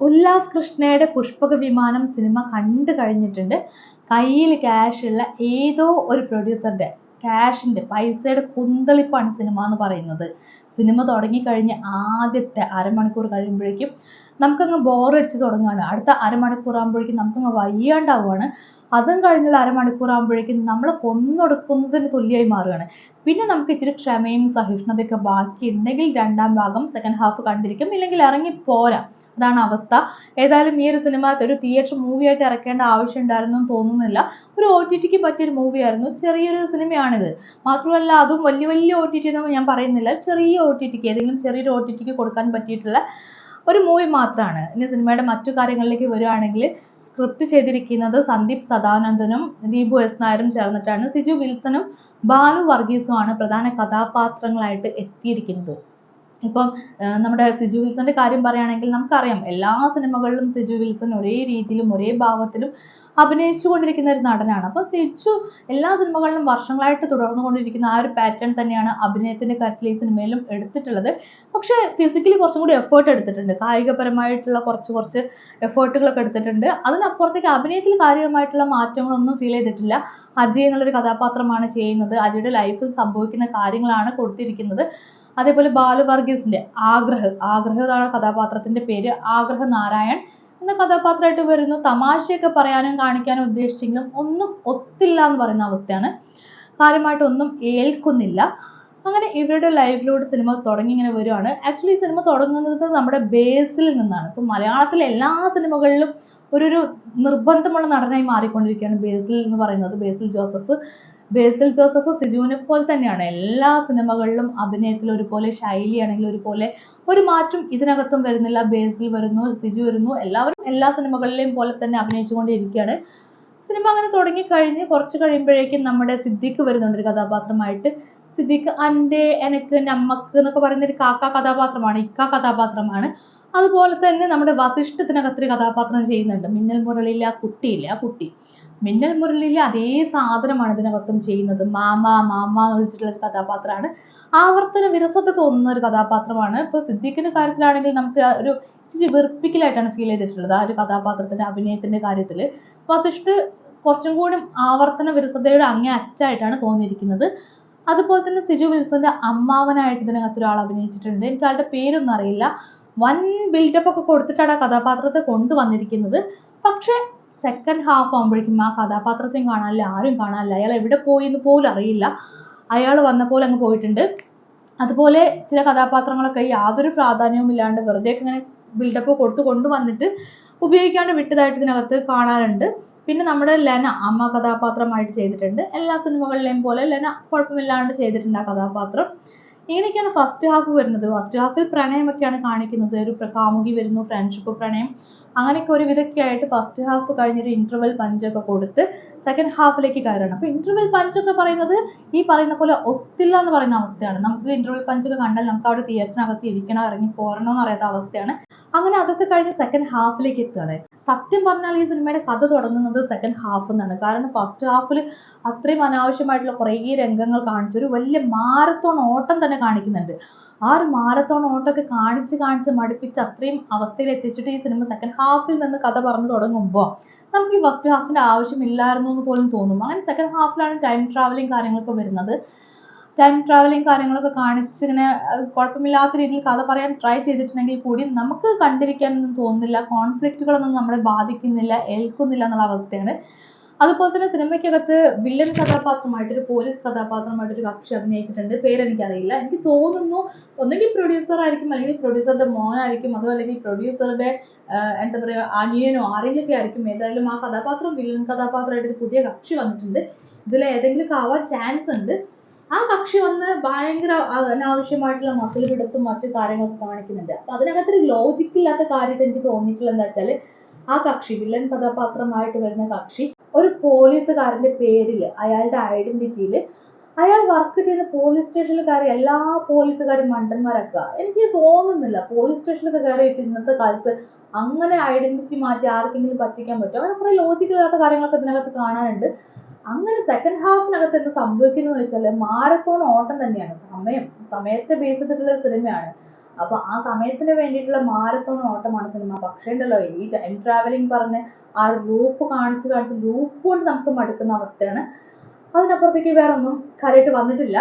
ഉല്ലാസ് കൃഷ്ണയുടെ പുഷ്പക വിമാനം സിനിമ കണ്ടു കഴിഞ്ഞിട്ടുണ്ട്. കയ്യിൽ ഉള്ള ഏതോ ഒരു പ്രൊഡ്യൂസറുടെ ക്യാഷിന്റെ പൈസയുടെ കുന്തളിപ്പാണ് സിനിമ എന്ന് പറയുന്നത്. സിനിമ തുടങ്ങിക്കഴിഞ്ഞ് ആദ്യത്തെ അരമണിക്കൂർ കഴിയുമ്പോഴേക്കും നമുക്കങ്ങ് ബോറടിച്ച് തുടങ്ങുകയാണ്. അടുത്ത അരമണിക്കൂർ ആകുമ്പോഴേക്കും നമുക്കങ്ങ് വയ്യാണ്ടാവുകയാണ്. അതും കഴിഞ്ഞുള്ള അരമണിക്കൂർ ആകുമ്പോഴേക്കും നമ്മൾ കൊന്നൊടുക്കുന്നതിന് തുല്യമായി മാറുകയാണ്. പിന്നെ നമുക്ക് ഇച്ചിരി ക്ഷമയും സഹിഷ്ണുതയൊക്കെ ബാക്കി ഉണ്ടെങ്കിൽ രണ്ടാം ഭാഗം സെക്കൻഡ് ഹാഫ് കണ്ടിരിക്കും. ഇല്ലെങ്കിൽ ഇറങ്ങി പോരാം അതാണ് അവസ്ഥ. ഏതായാലും ഈ ഒരു സിനിമ ഒരു തിയേറ്റർ മൂവി ആയിട്ട് ഇറക്കേണ്ട ആവശ്യം ഉണ്ടായിരുന്നു എന്ന് തോന്നുന്നില്ല. ഒരു ഒ ടി ടിക്ക് പറ്റിയൊരു മൂവി ആയിരുന്നു. ചെറിയൊരു സിനിമയാണിത്. മാത്രമല്ല അതും വലിയ വലിയ ഒ ടി ടി എന്നൊന്നും ഞാൻ പറയുന്നില്ല. ചെറിയ ഒ ടി ടിക്ക് ഏതെങ്കിലും ചെറിയൊരു ഒ ടി ടിക്ക് കൊടുക്കാൻ പറ്റിയിട്ടുള്ള ഒരു മൂവി മാത്രമാണ്. ഇനി സിനിമയുടെ മറ്റു കാര്യങ്ങളിലേക്ക് വരികയാണെങ്കിൽ സ്ക്രിപ്റ്റ് ചെയ്തിരിക്കുന്നത് സന്ദീപ് സദാനന്ദനും ദീപു എസ് നായരും ചേർന്നിട്ടാണ്. സിജു വിൽസണും ബാലു വർഗീസുമാണ് പ്രധാന കഥാപാത്രങ്ങളായിട്ട് എത്തിയിരിക്കുന്നത്. ഇപ്പം നമ്മുടെ സിജു വിൽസന്റെ കാര്യം പറയുകയാണെങ്കിൽ നമുക്കറിയാം എല്ലാ സിനിമകളിലും സിജു വിൽസൺ ഒരേ രീതിയിലും ഒരേ ഭാവത്തിലും അഭിനയിച്ചു കൊണ്ടിരിക്കുന്ന ഒരു നടനാണ്. അപ്പോൾ സിജു എല്ലാ സിനിമകളിലും വർഷങ്ങളായിട്ട് തുടർന്നു കൊണ്ടിരിക്കുന്ന ആ ഒരു പാറ്റേൺ തന്നെയാണ് അഭിനയത്തിന്റെ കാര്യത്തിൽ ഈ സിനിമയിലും എടുത്തിട്ടുള്ളത്. പക്ഷേ ഫിസിക്കലി കുറച്ചും കൂടി എഫേർട്ട് എടുത്തിട്ടുണ്ട്. കായികപരമായിട്ടുള്ള കുറച്ച് കുറച്ച് എഫേർട്ടുകളൊക്കെ എടുത്തിട്ടുണ്ട്. അതിനപ്പുറത്തേക്ക് അഭിനയത്തിൽ കാര്യമായിട്ടുള്ള മാറ്റങ്ങളൊന്നും ഫീൽ ചെയ്തിട്ടില്ല. അജയ് എന്നുള്ളൊരു കഥാപാത്രമാണ് ചെയ്യുന്നത്. അജയുടെ ലൈഫിൽ സംഭവിക്കുന്ന കാര്യങ്ങളാണ് കൊടുത്തിരിക്കുന്നത്. അതേപോലെ ബാലു വർഗീസിന്റെ ആഗ്രഹ് ആഗ്രഹ് എന്നാണ് കഥാപാത്രത്തിന്റെ പേര്. ആഗ്രഹ നാരായൺ എന്ന കഥാപാത്രമായിട്ട് വരുന്നു. തമാശയൊക്കെ പറയാനും കാണിക്കാനും ഉദ്ദേശിച്ചെങ്കിലും ഒന്നും ഒത്തില്ല എന്ന് പറയുന്ന അവസ്ഥയാണ്. കാര്യമായിട്ടൊന്നും ഏൽക്കുന്നില്ല. അങ്ങനെ ഇവരുടെ ലൈഫിലൂടെ സിനിമ തുടങ്ങി ഇങ്ങനെ വരുവാണ്. ആക്ച്വലി സിനിമ തുടങ്ങുന്നത് നമ്മുടെ ബേസിൽ നിന്നാണ്. ഇപ്പൊ മലയാളത്തിലെ എല്ലാ സിനിമകളിലും ഒരു ഒരു നിർബന്ധമുള്ള നടനായി മാറിക്കൊണ്ടിരിക്കുകയാണ് ബേസിൽ എന്ന് പറയുന്നത് ബേസിൽ ജോസഫ്. ബേസിൽ ജോസഫ് സിജുവിനെ പോലെ തന്നെയാണ്. എല്ലാ സിനിമകളിലും അഭിനയത്തിൽ ഒരുപോലെ ശൈലിയാണെങ്കിൽ ഒരുപോലെ ഒരു മാറ്റം ഇതിനകത്തും വരുന്നില്ല. ബേസിൽ വരുന്നു സിജു വരുന്നു. എല്ലാവരും എല്ലാ സിനിമകളിലെയും പോലെ തന്നെ അഭിനയിച്ചുകൊണ്ടിരിക്കുകയാണ്. സിനിമ അങ്ങനെ തുടങ്ങി കഴിഞ്ഞ് കുറച്ച് കഴിയുമ്പോഴേക്കും നമ്മുടെ സിദ്ദിഖ് വരുന്നുണ്ട് ഒരു കഥാപാത്രമായിട്ട്. സിദ്ദിഖ് അന്റെ എനക്ക് നമ്മക്ക് എന്നൊക്കെ പറയുന്ന ഒരു കാക്ക കഥാപാത്രമാണ്. ഇക്ക കഥാപാത്രമാണ്. അതുപോലെ തന്നെ നമ്മുടെ വസിഷ്ഠത്തിനകത്തൊരു കഥാപാത്രം ചെയ്യുന്നുണ്ട്. മിന്നൽ മുരളിയിലെ ആ കുട്ടിയില്ലേ ആ കുട്ടി. മിന്നൽ മുരളിയിലെ അതേ സാധനമാണ് ഇതിനകത്തും ചെയ്യുന്നത്. മാമ മാമ എന്ന് വിളിച്ചിട്ടുള്ള ഒരു കഥാപാത്രമാണ്. ആവർത്തന വിരസത തോന്നുന്ന ഒരു കഥാപാത്രമാണ്. ഇപ്പോൾ സിദ്ദീഖിന്റെ കാര്യത്തിലാണെങ്കിൽ നമുക്ക് ഒരു ഇച്ചിരി വെറുപ്പിക്കലായിട്ടാണ് ഫീൽ ചെയ്തിട്ടുള്ളത് ആ ഒരു കഥാപാത്രത്തിന്റെ അഭിനയത്തിന്റെ കാര്യത്തിൽ വസിഷ്ഠ് കുറച്ചും കൂടി ആവർത്തന വിരസതയുടെ അങ്ങേ അറ്റായിട്ടാണ് തോന്നിയിരിക്കുന്നത്. അതുപോലെ തന്നെ സിജു വിൽസന്റെ അമ്മാവനായിട്ട് ഇതിനകത്ത് ഒരാൾ അഭിനയിച്ചിട്ടുണ്ട്. എനിക്ക് ആളുടെ പേരൊന്നും അറിയില്ല. വൻ ബിൽഡപ്പ് ഒക്കെ കൊടുത്തിട്ടാണ് ആ കഥാപാത്രത്തെ കൊണ്ടുവന്നിരിക്കുന്നത്. പക്ഷെ സെക്കൻഡ് ഹാഫ് ആകുമ്പോഴേക്കും ആ കഥാപാത്രത്തെയും കാണാനില്ല ആരും കാണാനില്ല. അയാൾ എവിടെ പോയി എന്ന് പോലും അറിയില്ല. അയാൾ വന്ന പോലെ അങ്ങ് പോയിട്ടുണ്ട്. അതുപോലെ ചില കഥാപാത്രങ്ങളൊക്കെ യാതൊരു പ്രാധാന്യവും ഇല്ലാണ്ട് വെറുതെ ഇങ്ങനെ ബിൽഡപ്പ് കൊടുത്തു കൊണ്ടുവന്നിട്ട് ഉപയോഗിക്കാണ്ട് വിട്ടതായിട്ട് ഇതിനകത്ത് കാണാറുണ്ട്. പിന്നെ നമ്മുടെ ലെന അമ്മ കഥാപാത്രമായിട്ട് ചെയ്തിട്ടുണ്ട്. എല്ലാ സിനിമകളിലെയും പോലെ ലെന കുഴപ്പമില്ലാണ്ട് ചെയ്തിട്ടുണ്ട് ആ കഥാപാത്രം. ഇങ്ങനെയൊക്കെയാണ് ഫസ്റ്റ് ഹാഫ് വരുന്നത്. ഫസ്റ്റ് ഹാഫിൽ പ്രണയമൊക്കെയാണ് കാണിക്കുന്നത്. ഒരു കാമുകി വരുന്നു ഫ്രണ്ട്ഷിപ്പ് പ്രണയം. അങ്ങനെയൊക്കെ ഒരു വിധൊക്കെ ആയിട്ട് ഫസ്റ്റ് ഹാഫ് കഴിഞ്ഞൊരു ഇന്റർവെൽ പഞ്ചൊക്കെ കൊടുത്ത് സെക്കൻഡ് ഹാഫിലേക്ക് കയറണം അപ്പോൾ ഇന്റർവെൽ പഞ്ചൊക്കെ പറയുന്നത് ഈ പറയുന്ന പോലെ ഒത്തില്ല എന്ന് പറയുന്ന അവസ്ഥയാണ്. നമുക്ക് ഇന്റർവെൽ പഞ്ചൊക്കെ കണ്ടാൽ നമുക്ക് അവിടെ തിയേറ്ററിനകത്ത് ഇരിക്കണോ ഇറങ്ങി പോരണോ എന്ന് അറിയാത്ത അവസ്ഥയാണ്. അങ്ങനെ അതൊക്കെ കഴിഞ്ഞ് സെക്കൻഡ് ഹാഫിലേക്ക് എത്തുകയാണ്. സത്യം പറഞ്ഞാൽ ഈ സിനിമയുടെ കഥ തുടങ്ങുന്നത് സെക്കൻഡ് ഹാഫ് എന്നാണ് കാരണം ഫസ്റ്റ് ഹാഫിൽ അത്രയും അനാവശ്യമായിട്ടുള്ള കുറേ രംഗങ്ങൾ കാണിച്ചു ഒരു വലിയ മാരത്തോൺ ഓട്ടം തന്നെ കാണിക്കുന്നുണ്ട്. ആ ഒരു മാരത്തോൺ ഓട്ടമൊക്കെ കാണിച്ച് കാണിച്ച് മടുപ്പിച്ച് അത്രയും അവസ്ഥയിൽ എത്തിച്ചിട്ട് ഈ സിനിമ സെക്കൻഡ് ഹാഫിൽ നിന്ന് കഥ പറഞ്ഞു തുടങ്ങുമ്പോൾ നമുക്ക് ഈ ഫസ്റ്റ് ഹാഫിന്റെ ആവശ്യമില്ലായിരുന്നു എന്ന് പോലും തോന്നും. അങ്ങനെ സെക്കൻഡ് ഹാഫിലാണ് ടൈം ട്രാവലിംഗ് കാര്യങ്ങളൊക്കെ വരുന്നത്. ടൈം ട്രാവലിംഗ് കാര്യങ്ങളൊക്കെ കാണിച്ചിങ്ങനെ കുഴപ്പമില്ലാത്ത രീതിയിൽ കഥ പറയാൻ ട്രൈ ചെയ്തിട്ടുണ്ടെങ്കിൽ കൂടി നമുക്ക് കണ്ടിരിക്കാനൊന്നും തോന്നുന്നില്ല കോൺഫ്ലിക്റ്റുകളൊന്നും നമ്മളെ ബാധിക്കുന്നില്ല ഏൽക്കുന്നില്ല എന്നുള്ള അവസ്ഥയാണ്. അതുപോലെ തന്നെ സിനിമയ്ക്കകത്ത് വില്ലൻ കഥാപാത്രമായിട്ട് ഒരു പോലീസ് കഥാപാത്രമായിട്ട് ഒരു കക്ഷി അഭിനയിച്ചിട്ടുണ്ട്. പേരെനിക്കറിയില്ല. എനിക്ക് തോന്നുന്നു ഒന്നുകിൽ പ്രൊഡ്യൂസർ ആയിരിക്കും അല്ലെങ്കിൽ പ്രൊഡ്യൂസറുടെ മോനായിരിക്കും അതോ അല്ലെങ്കിൽ പ്രൊഡ്യൂസറുടെ എന്താ പറയുക അനിയനോ ആരെങ്കിലൊക്കെ ആയിരിക്കും. ഏതായാലും ആ കഥാപാത്രം വില്ലൻ കഥാപാത്രമായിട്ട് ഒരു പുതിയ കക്ഷി വന്നിട്ടുണ്ട്. ഇതിൽ ഏതെങ്കിലും ആവാൻ ചാൻസ് ഉണ്ട്. ആ പക്ഷി വന്ന് ഭയങ്കര അനാവശ്യമായിട്ടുള്ള മസിൽ പിടുത്തും മറ്റു കാര്യങ്ങളൊക്കെ കാണിക്കുന്നുണ്ട്. അപ്പൊ അതിനകത്തൊരു ലോജിക്ക് ഇല്ലാത്ത കാര്യത്തിൽ എനിക്ക് തോന്നിയിട്ടുള്ളത് എന്താ വെച്ചാൽ ആ കക്ഷി വില്ലൻ കഥാപാത്രമായിട്ട് വരുന്ന കക്ഷി ഒരു പോലീസുകാരന്റെ പേരിൽ അയാളുടെ ഐഡന്റിറ്റിയിൽ അയാൾ വർക്ക് ചെയ്യുന്ന പോലീസ് സ്റ്റേഷനിൽ കയറി എല്ലാ പോലീസുകാരും മണ്ടന്മാരൊക്കെ. എനിക്ക് തോന്നുന്നില്ല പോലീസ് സ്റ്റേഷനിലൊക്കെ കയറിയിട്ട് ഇന്നത്തെ കാലത്ത് അങ്ങനെ ഐഡന്റിറ്റി മാറ്റി ആർക്കെങ്കിലും പറ്റിക്കാൻ പറ്റും. അങ്ങനെ കുറെ ലോജിക്കില്ലാത്ത കാര്യങ്ങളൊക്കെ ഇതിനകത്ത് കാണാനുണ്ട്. അങ്ങനെ സെക്കൻഡ് ഹാഫിനകത്ത് എന്ത് സംഭവിക്കുന്നു വെച്ചാൽ മാരത്തോൺ ഓട്ടം തന്നെയാണ്. സമയം സമയത്തെ ബേസ് ചെയ്തിട്ടുള്ള സിനിമയാണ്. അപ്പൊ ആ സമയത്തിന് വേണ്ടിയിട്ടുള്ള മാരത്തോൺ ഓട്ടമാണ് സിനിമ. പക്ഷേ ഉണ്ടല്ലോ ഈ ടൈം ട്രാവലിംഗ് പറഞ്ഞ് ആ ലൂപ്പ് കാണിച്ച് കാണിച്ച് ലൂപ്പ് കൊണ്ട് നമുക്ക് മടുക്കുന്ന അവസ്ഥയാണ്. അതിനപ്പുറത്തേക്ക് വേറെ ഒന്നും വന്നിട്ടില്ല.